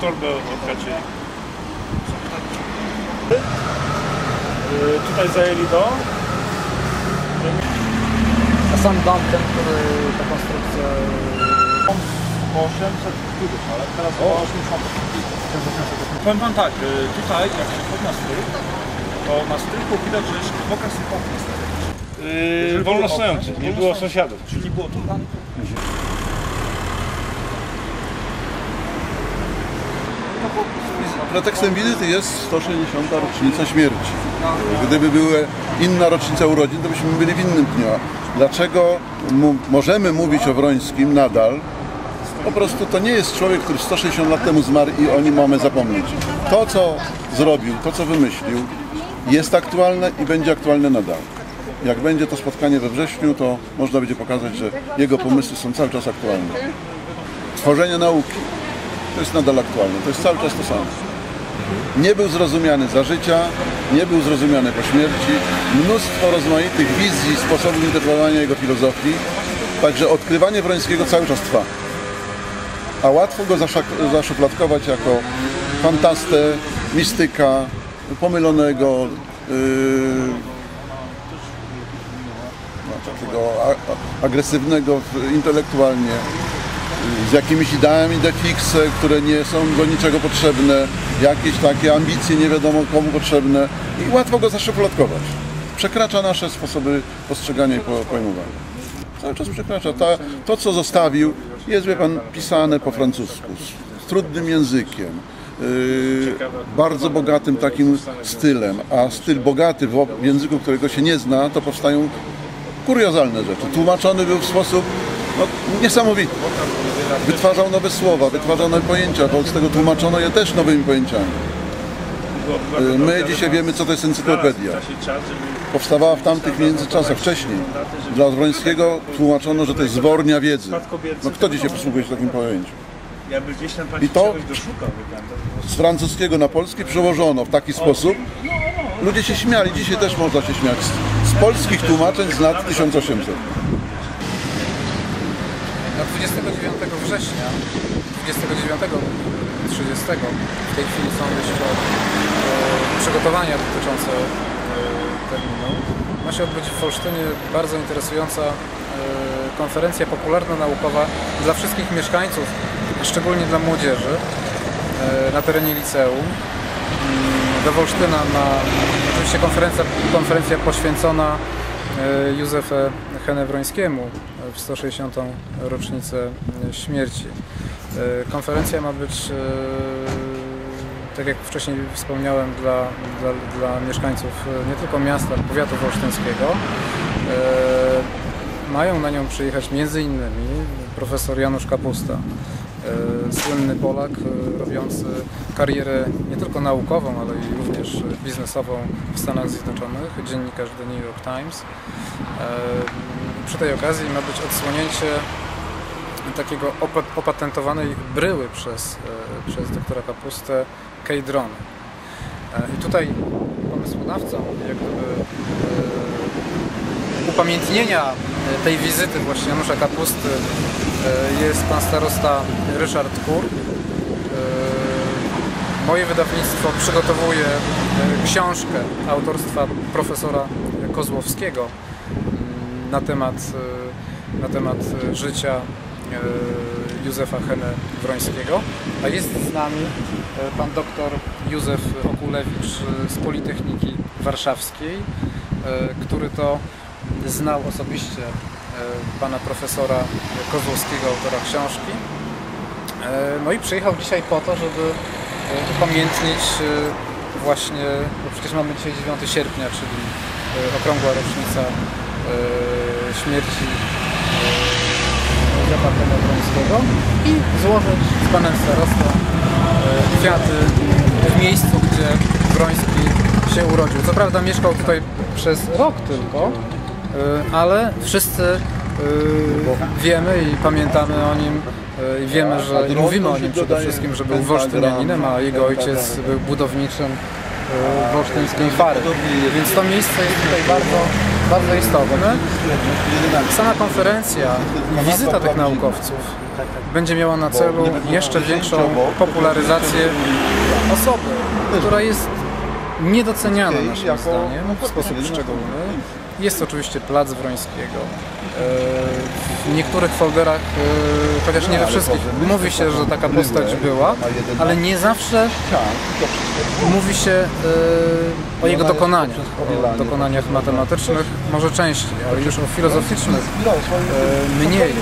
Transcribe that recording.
Torbę odkaczyli. Yy, Tutaj zajęli do. A sam dom ten, który ta konstrukcja... 800 kg, ale teraz o 80 Powiem wam tak, y, tutaj jak się wchodzi na strych, to na strychu widać, że i okna stare. Yy, wolno stojący, nie było sąsiadów. Czyli było tu tam. Pretekstem wizyty jest 160. rocznica śmierci. Gdyby była inna rocznica urodzin, to byśmy byli w innym dniu. Dlaczego możemy mówić o Wrońskim nadal? Po prostu to nie jest człowiek, który 160 lat temu zmarł i o nim mamy zapomnieć. To, co zrobił, to, co wymyślił, jest aktualne i będzie aktualne nadal. Jak będzie to spotkanie we wrześniu, to można będzie pokazać, że jego pomysły są cały czas aktualne. Tworzenie nauki to jest nadal aktualne, to jest cały czas to samo. Nie był zrozumiany za życia, nie był zrozumiany po śmierci. Mnóstwo rozmaitych wizji, sposobów interpretowania jego filozofii. Także odkrywanie Wrońskiego cały czas trwa. A łatwo go zaszufladkować jako fantastę, mistyka, pomylonego, yy, no, takiego agresywnego intelektualnie, z jakimiś ideami de fixe, które nie są do niczego potrzebne, jakieś takie ambicje nie wiadomo komu potrzebne i łatwo go zaszufladkować. Przekracza nasze sposoby postrzegania i po- pojmowania. Cały czas przekracza. Ta, to, co zostawił, jest, wie pan, pisane po francusku, z trudnym językiem, yy, bardzo bogatym takim stylem, a styl bogaty w, w języku, którego się nie zna, to powstają kuriozalne rzeczy. Tłumaczony był w sposób no, niesamowity. Wytwarzał nowe słowa, wytwarzał nowe pojęcia, z tego tłumaczono je też nowymi pojęciami. Yy, My dzisiaj wiemy, co to jest encyklopedia. Powstawała w tamtych międzyczasach wcześniej. Dla Wrońskiego tłumaczono, że to jest zwornia wiedzy. No kto dzisiaj posługuje się takim pojęciem? I to- Z francuskiego na polski przełożono w taki sposób. Ludzie się śmiali, dzisiaj też można się śmiać. Z polskich tłumaczeń z lat 1800. Na 29 września, 29, 30, w tej chwili są jeszcze przygotowania dotyczące e, terminu. Ma się odbyć w Olsztynie bardzo interesująca e, konferencja popularno-naukowa dla wszystkich mieszkańców, szczególnie dla młodzieży e, na terenie liceum. Mm, Do Wolsztyna ma oczywiście konferencja, konferencja poświęcona Józefie Henewrońskiemu w 160. rocznicę śmierci. E, Konferencja ma być, e, tak jak wcześniej wspomniałem, dla, dla, dla mieszkańców e, nie tylko miasta, powiatu wolsztyńskiego. Mają na nią przyjechać m.in. profesor Janusz Kapusta, słynny Polak, robiący karierę nie tylko naukową, ale i również biznesową w Stanach Zjednoczonych, dziennikarz The New York Times. Przy tej okazji ma być odsłonięcie takiego opa- opatentowanej bryły przez, e, przez doktora Kapustę K-drony. E, I tutaj pomysłodawcą jak e, upamiętnienia tej wizyty właśnie Janusza Kapusty jest pan starosta Ryszard Kur. Moje wydawnictwo przygotowuje książkę autorstwa profesora Kozłowskiego na temat, e, na temat życia e, Józefa Hene Wrońskiego, a jest z nami e, pan doktor Józef Okulewicz z Politechniki Warszawskiej, który to znał osobiście pana profesora Kozłowskiego, autora książki. No i przyjechał dzisiaj po to, żeby upamiętnić właśnie, bo przecież mamy dzisiaj 9 sierpnia, czyli okrągła rocznica śmierci e, Józefa Wrońskiego i złożyć z panem starostą e, kwiaty w miejscu, gdzie Wroński się urodził. Co prawda mieszkał tutaj przez rok tylko, e, ale wszyscy e, wiemy i pamiętamy o nim e, i wiemy, że i mówimy o nim przede wszystkim, że był wolsztynianinem, a jego ojciec był budowniczym e, wolsztyńskiej fary. Więc to miejsce jest tutaj bardzo, bardzo istotne. Sama konferencja i wizyta tych naukowców będzie miała na celu jeszcze większą popularyzację osoby, która jest niedoceniana naszym zdaniem w sposób szczególny. Jest oczywiście Plac Wrońskiego. E, W niektórych folderach, e, chociaż nie we wszystkich, mówi się, że taka postać była, ale nie zawsze mówi się e, o jego dokonaniach, o dokonaniach matematycznych, może częściej, ale już o filozoficznych mniej.